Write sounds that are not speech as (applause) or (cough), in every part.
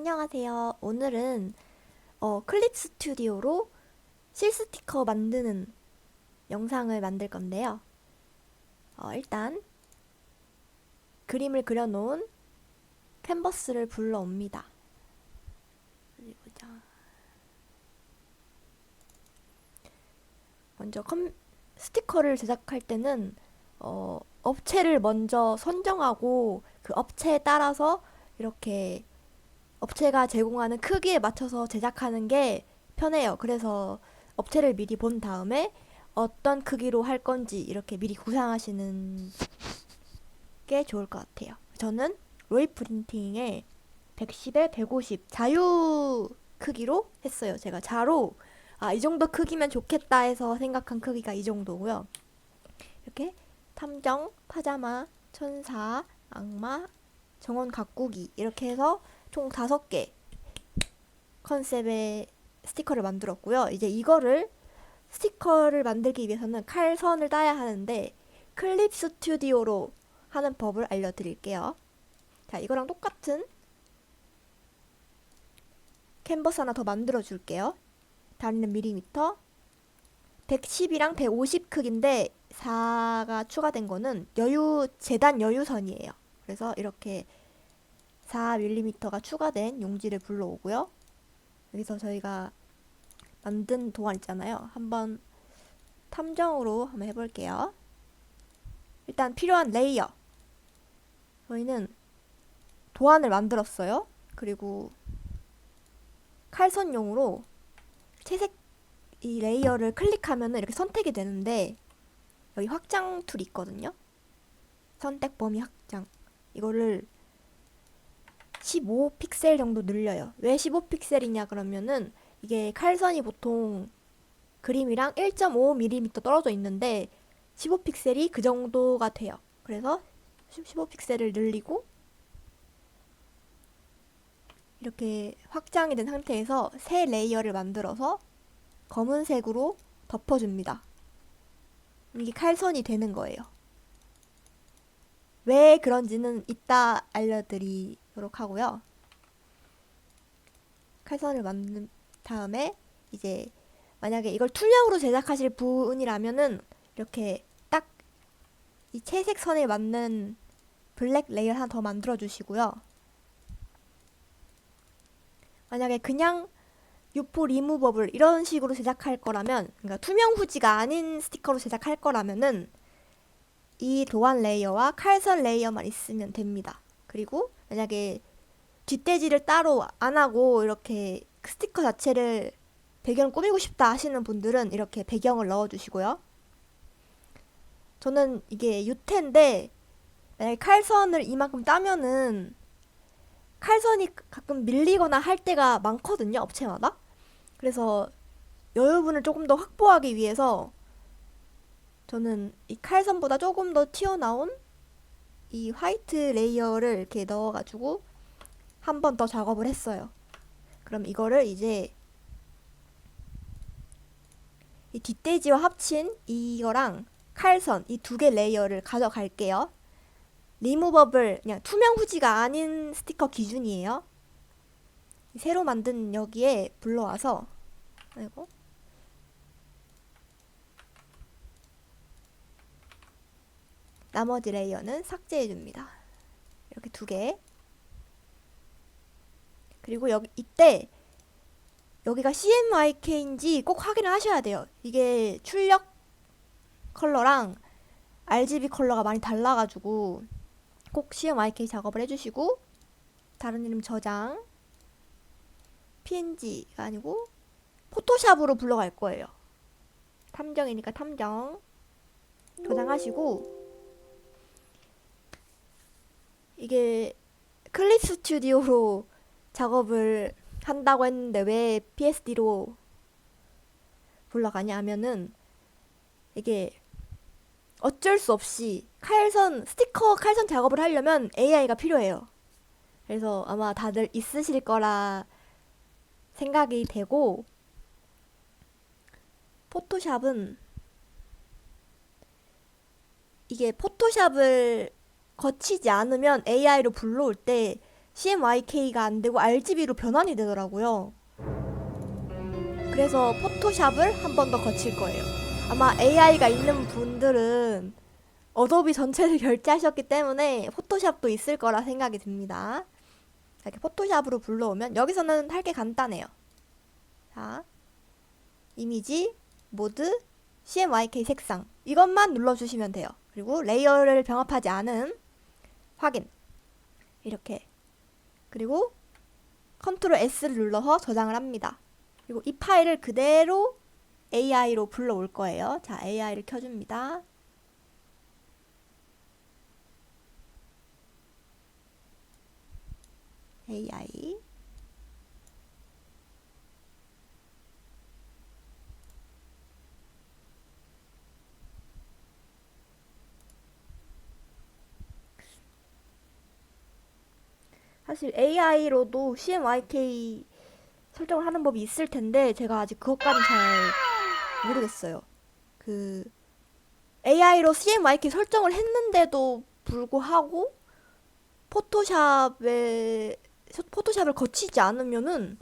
안녕하세요. 오늘은 어, 클립 스튜디오로 실 스티커 만드는 영상을 만들 건데요. 어, 일단 그림을 그려놓은 캔버스를 불러옵니다. 먼저 컴, 스티커를 제작할 때는 어, 업체를 먼저 선정하고 그 업체에 따라서 이렇게 업체가 제공하는 크기에 맞춰서 제작하는 게 편해요. 그래서 업체를 미리 본 다음에 어떤 크기로 할 건지 이렇게 미리 구상하시는 게 좋을 것 같아요. 저는 로이 프린팅에 110에 150 자유 크기로 했어요. 제가 자로 아, 이 정도 크기면 좋겠다 해서 생각한 크기가 이 정도고요. 이렇게 탐정, 파자마, 천사, 악마, 정원 가꾸기 이렇게 해서 총 다섯 개 컨셉의 스티커를 만들었고요. 이제 이거를 스티커를 만들기 위해서는 칼선을 따야 하는데 클립 스튜디오로 하는 법을 알려드릴게요. 자, 이거랑 똑같은 캔버스 하나 더 만들어 줄게요. 다리는 밀리미터 110이랑 150 크기인데 4가 추가된 거는 여유 재단 여유선이에요. 그래서 이렇게 4mm가 추가된 용지를 불러오고요. 여기서 저희가 만든 도안 있잖아요. 한번 탐정으로 한번 해볼게요. 일단 필요한 레이어. 저희는 도안을 만들었어요. 그리고 칼선용으로 채색 이 레이어를 클릭하면 이렇게 선택이 되는데 여기 확장 툴이 있거든요. 선택 범위 확장. 이거를 15픽셀 정도 늘려요. 왜 15픽셀이냐 그러면은 이게 칼선이 보통 그림이랑 1.5mm 떨어져 있는데 15픽셀이 그 정도가 돼요. 그래서 15픽셀을 늘리고 이렇게 확장이 된 상태에서 새 레이어를 만들어서 검은색으로 덮어줍니다. 이게 칼선이 되는 거예요. 왜 그런지는 이따 알려드리 도록 하고요. 칼선을 만든 다음에 이제 만약에 이걸 투명으로 제작하실 분이라면은 이렇게 딱 이 채색 선에 맞는 블랙 레이어 하나 더 만들어 주시고요. 만약에 그냥 유포 리무버블 이런 식으로 제작할 거라면 그러니까 투명 후지가 아닌 스티커로 제작할 거라면은 이 도안 레이어와 칼선 레이어만 있으면 됩니다. 그리고 만약에 뒷돼지를 따로 안 하고 이렇게 스티커 자체를 배경 꾸미고 싶다 하시는 분들은 이렇게 배경을 넣어 주시고요. 저는 이게 유태인데 만약에 칼선을 이만큼 따면은 칼선이 가끔 밀리거나 할 때가 많거든요, 업체마다. 그래서 여유분을 조금 더 확보하기 위해서 저는 이 칼선보다 조금 더 튀어나온 이 화이트 레이어를 이렇게 넣어가지고 한 번 더 작업을 했어요. 그럼 이거를 이제 이 뒷돼지와 합친 이거랑 칼선 이 두 개 레이어를 가져갈게요. 리무버블 그냥 투명 후지가 아닌 스티커 기준이에요. 새로 만든 여기에 불러와서 아이고 나머지 레이어는 삭제해 줍니다. 이렇게 두 개. 그리고 여기 이때 여기가 CMYK인지 꼭 확인을 하셔야 돼요. 이게 출력 컬러랑 RGB 컬러가 많이 달라가지고 꼭 CMYK 작업을 해주시고 다른 이름 저장 PNG가 아니고 포토샵으로 불러갈 거예요. 탐정이니까 탐정 저장하시고 이게 클립 스튜디오로 작업을 한다고 했는데 왜 PSD로 불러가냐 하면은 이게 어쩔 수 없이 칼선 스티커 칼선 작업을 하려면 AI가 필요해요. 그래서 아마 다들 있으실 거라 생각이 되고 포토샵은 이게 포토샵을 거치지 않으면 AI로 불러올 때 CMYK가 안 되고 RGB로 변환이 되더라고요. 그래서 포토샵을 한 번 더 거칠 거예요. 아마 AI가 있는 분들은 어도비 전체를 (laughs) 결제하셨기 때문에 포토샵도 있을 거라 생각이 듭니다. 이렇게 포토샵으로 불러오면 여기서는 할 게 간단해요. 자, 이미지, 모드, CMYK 색상 이것만 눌러주시면 돼요. 그리고 레이어를 병합하지 않은 확인 이렇게 그리고 컨트롤 S를 눌러서 저장을 합니다. 그리고 이 파일을 그대로 AI로 불러올 거예요. 자, AI를 켜줍니다. AI 사실 AI로도 CMYK 설정을 하는 법이 있을 텐데 제가 아직 그것까지는 잘 모르겠어요. 그 AI로 CMYK 설정을 했는데도 불구하고 포토샵에 포토샵을 거치지 않으면은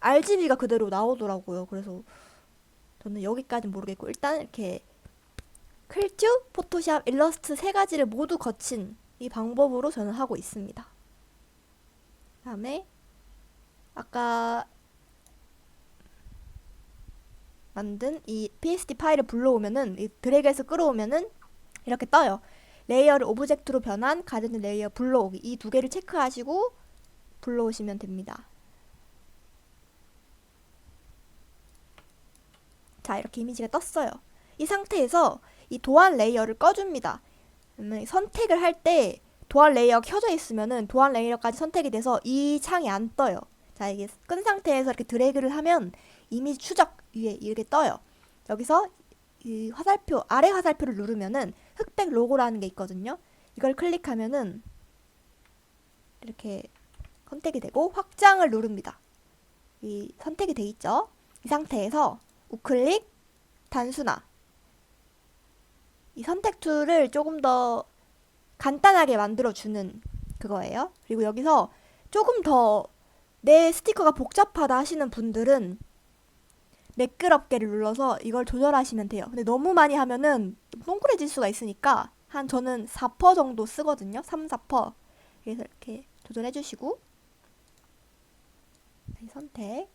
RGB가 그대로 나오더라고요. 그래서 저는 여기까지는 모르겠고 일단 이렇게 클주, 포토샵, 일러스트 세 가지를 모두 거친 이 방법으로 저는 하고 있습니다. 다음에 아까 만든 이 PSD 파일을 불러오면은 이 드래그해서 끌어오면은 이렇게 떠요. 레이어를 오브젝트로 변한 가르는 레이어 불러오기 이 두 개를 체크하시고 불러오시면 됩니다. 자 이렇게 이미지가 떴어요. 이 상태에서 이 도안 레이어를 꺼줍니다. 그러면 선택을 할 때 도안 레이어 켜져 있으면은 도안 레이어까지 선택이 돼서 이 창이 안 떠요. 자 이게 끈 상태에서 이렇게 드래그를 하면 이미지 추적 위에 이렇게 떠요. 여기서 이 화살표 아래 화살표를 누르면은 흑백 로고라는 게 있거든요. 이걸 클릭하면은 이렇게 선택이 되고 확장을 누릅니다. 이 선택이 돼 있죠. 이 상태에서 우클릭 단순화 이 선택 툴을 조금 더 간단하게 만들어 주는 그거예요. 그리고 여기서 조금 더 내 스티커가 복잡하다 하시는 분들은 매끄럽게를 눌러서 이걸 조절하시면 돼요. 근데 너무 많이 하면은 동그래질 수가 있으니까 한 저는 4% 정도 쓰거든요. 3, 4%. 그래서 이렇게 조절해 주시고 네, 선택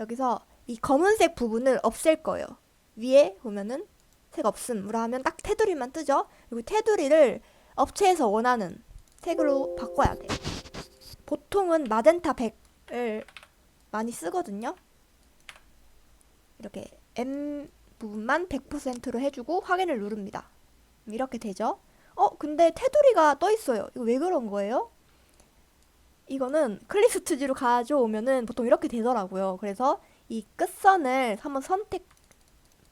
여기서 이 검은색 부분을 없앨 거예요. 위에 보면은 색 없음으로 하면 딱 테두리만 뜨죠. 그리고 테두리를 업체에서 원하는 색으로 바꿔야 돼요. 보통은 마젠타 100을 많이 쓰거든요. 이렇게 M 부분만 100%로 해주고 확인을 누릅니다. 이렇게 되죠. 어, 근데 테두리가 떠 있어요. 이거 왜 그런 거예요? 이거는 클립 스튜디오로 가져오면은 보통 이렇게 되더라고요. 그래서 이 끝선을 한번 선택,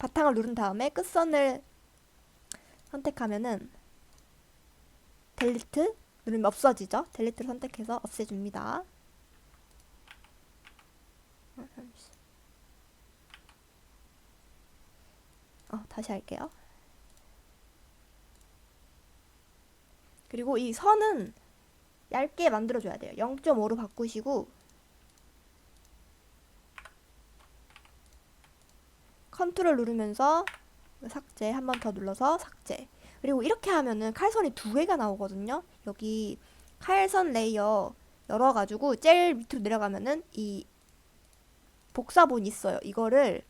바탕을 누른 다음에 끝선을 선택하면은 델리트 누르면 없어지죠. 델리트를 선택해서 없애줍니다. 어, 다시 할게요. 그리고 이 선은 얇게 만들어줘야 돼요. 0.5로 바꾸시고 컨트롤 누르면서 삭제 한 번 더 눌러서 삭제 그리고 이렇게 하면은 칼선이 두 개가 나오거든요. 여기 칼선 레이어 열어가지고 제일 밑으로 내려가면은 이 복사본이 있어요. 이거를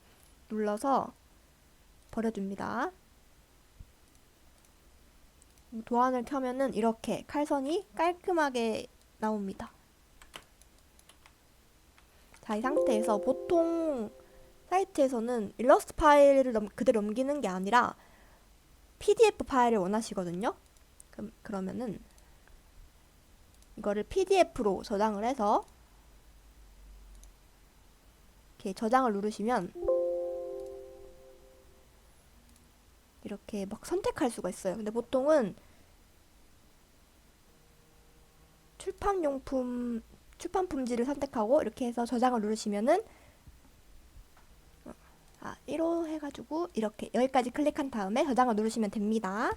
눌러서 버려줍니다. 도안을 켜면은 이렇게 칼선이 깔끔하게 나옵니다. 자, 이 상태에서 보통 사이트에서는 일러스트 파일을 넘, 그대로 넘기는 게 아니라 PDF 파일을 원하시거든요. 그럼, 그러면은 이거를 PDF로 저장을 해서 이렇게 저장을 누르시면 이렇게 막 선택할 수가 있어요. 근데 보통은 출판용품 출판 품질을 선택하고 이렇게 해서 저장을 누르시면은 아 1호 해가지고 이렇게 여기까지 클릭한 다음에 저장을 누르시면 됩니다.